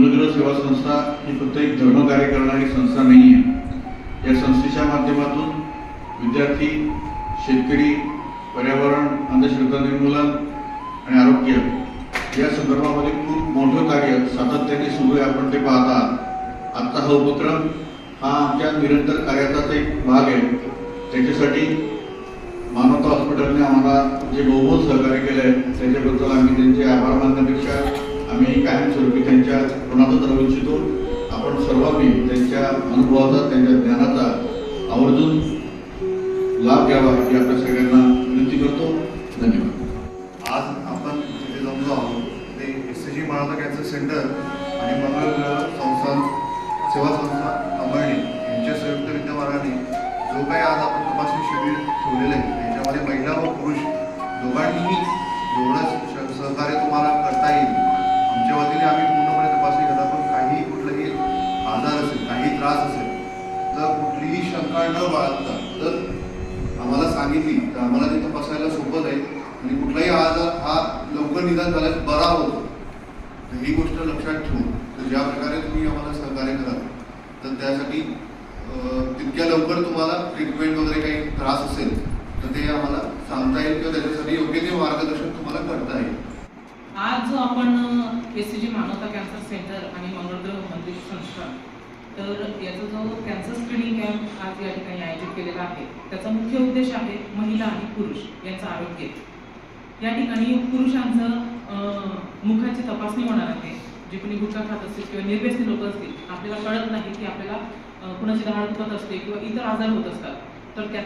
मंगळग्रह सेवा संस्था ही फक्त एक धर्मकार्य करणारी संस्था नाही आहे या संस्थेच्या माध्यमातून विद्यार्थी शेतकरी पर्यावरण अंधश्रद्धा निर्मूलन आणि आरोग्य या संदर्भामध्ये खूप मोठं कार्य सातत्याने सुरू आहे आपण ते पाहता. आत्ता हा उपक्रम हा आमच्या निरंतर कार्याचाच एक भाग आहे. त्याच्यासाठी मानवता हॉस्पिटलने आम्हाला जे बहुमोल सहकार्य केलं आहे त्याच्याबद्दल आम्ही त्यांचे आभार मानण्यापेक्षा आम्ही कायमस्वरूपी त्यांच्या ऋणातच राहू इच्छितो. आपण सर्वांनी त्यांच्या अनुभवाचा त्यांच्या ज्ञानाचा आवर्जून लाभ घ्यावा ही आपल्या सगळ्यांना विनंती करतो. धन्यवाद. आज आपण तिथे जमलो आहोत. ते एस सी जी मानवता कॅन्सर सेंटर आणि मंगळग्रह संस्थान सेवा संस्था अंबळणी यांच्या संयुक्त विद्यमानाने जो काही आज आपण तपासणी शिबिर ठेवलेलं आहे आमच्या आम्ही पूर्णपणे तपासणी करत पण काही कुठलाही आजार असेल काही त्रास असेल तर कुठलीही शंका न बाळगता तर आम्हाला सांगितली तर आम्हाला ते तपासायला सोपं जाईल. आणि कुठलाही आजार हा लवकर निदान झाल्यास बरा होतो. तर ही गोष्ट लक्षात ठेवून तर ज्या प्रकारे तुम्ही आम्हाला सहकार्य कराल तर त्यासाठी तितक्या लवकर तुम्हाला ट्रीटमेंट वगैरे काही त्रास असेल तर ते आम्हाला सांगता येईल किंवा त्याच्यासाठी योग्य ते मार्गदर्शन तुम्हाला करता येईल. आज जो आपण एस सी जी मानवता कॅन्सर सेंटर आणि मंगळग्रह मंदिर संस्था तर याचा जो कॅन्सर स्क्रीनिंग कॅम्प आज या ठिकाणी आयोजित केलेला आहे त्याचा मुख्य उद्देश आहे महिला आणि पुरुष यांचं आरोग्य. या ठिकाणी पुरुषांचं अं, मुखाची तपासणी होणार आहे जे कोणी गुटखा खात असतील किंवा निर्व्यसनी लोक असतील आपल्याला कळत नाही की आपल्याला कुणाची दहाड दुखत असते किंवा इतर आजार होत असतात तर त्या